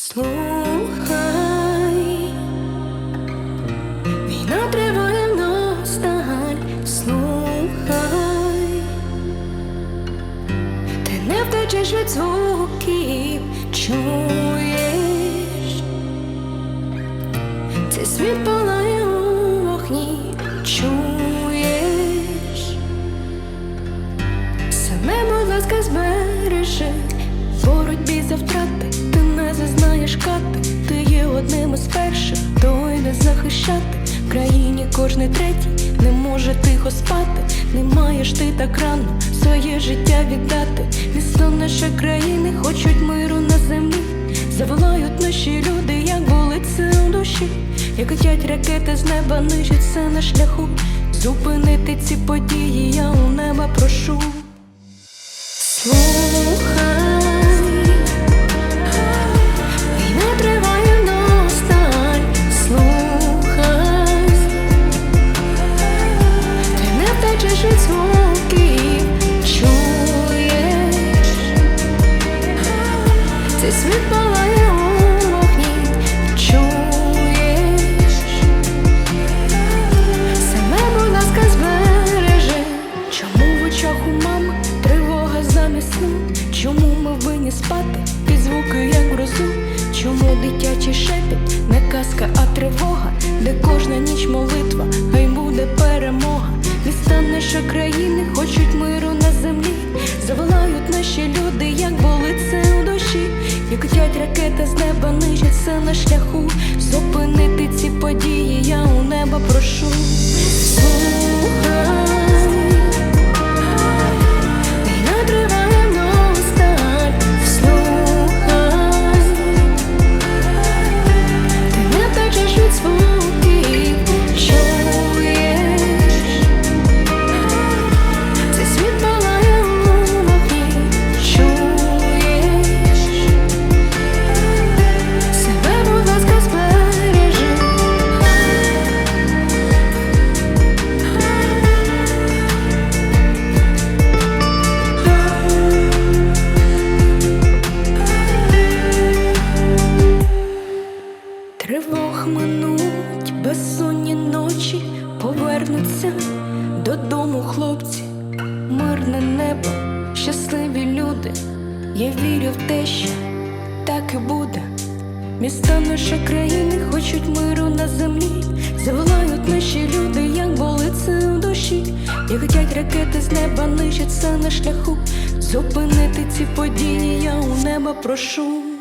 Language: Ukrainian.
Слухай, війна триває встань, слухай, ти не втечеш від звуків, чуєш, цей світ палає у вогні, чуєш, саме, будь ласка, збережи в боротьбі за втрати, одним із перших, хто йде захищати в країні кожний третій не може тихо спати, не маєш ти так рано своє життя віддати. Місто нашої країни хочуть миру на землі. Заволають наші люди, як болиться у душі, як летять ракети з неба, нижиться на шляху. Зупинити ці події, я у неба прошу. Слухай, Чому ми винні спати під звуки, як грозу? Чому дитячий шепіт не казка, а тривога, де кожна ніч молитва, хай буде перемога. Міста нашої ракети з неба, нижаться на шляху. Зупинити ці події, я у неба прошу. Безсонні ночі, повернуться додому хлопці, мирне небо, щасливі люди. Я вірю в те, що так і буде. Міста нашої країни хочуть миру на землі. Заволають наші люди, як болиться у душі, як летять ракети з неба, нищаться на шляху. Зупинити ці події, я у неба прошу.